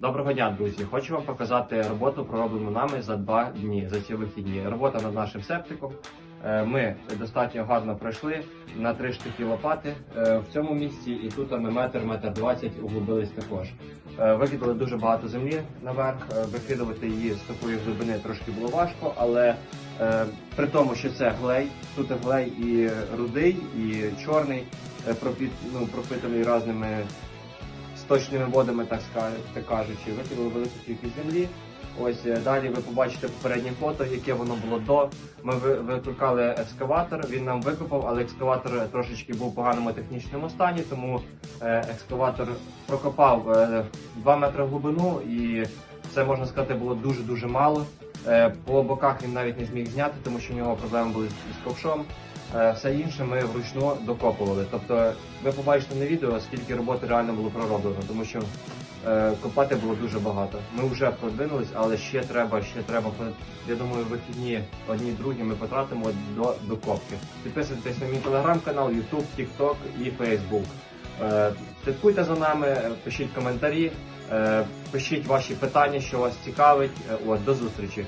Доброго дня, друзі! Хочу вам показати роботу, пророблену нами за два дні за ці вихідні. Робота над нашим септиком. Е, Ми достатньо гарно пройшли на три штуки лопати е, в цьому місці, і тут ми метр, метр двадцять углубились також. Е, Викидали дуже багато землі наверх. Викидувати її з такої глибини трошки було важко, але при тому, що це глей, тут глей і рудий, і чорний, пропіт, ну, пропитаний різними сточними водами, так так кажучи, викинули велику кількість землі. Ось е, далі ви побачите попереднє фото, яке воно було до. Ми викликали екскаватор, він нам викопав, але екскаватор трошечки був в поганому технічному стані, тому е, екскаватор прокопав е, 2 метри глибину, і це можна сказати було дуже дуже мало. Е, По боках він навіть не зміг зняти, тому що у нього проблеми були з ковшом. Е, Все інше ми вручну докопували. Тобто, ви побачите на відео, скільки роботи реально було пророблено, тому що е, копати було дуже багато. Ми вже продвинулись, але ще треба, ще треба. Я думаю, вихідні одні другі ми потратимо до докопки. Підписуйтесь на мій телеграм-канал, Ютуб, Тікток і Фейсбук. Е, Слідкуйте за нами, пишіть коментарі, пишіть ваші питання, що вас цікавить. От, до зустрічі.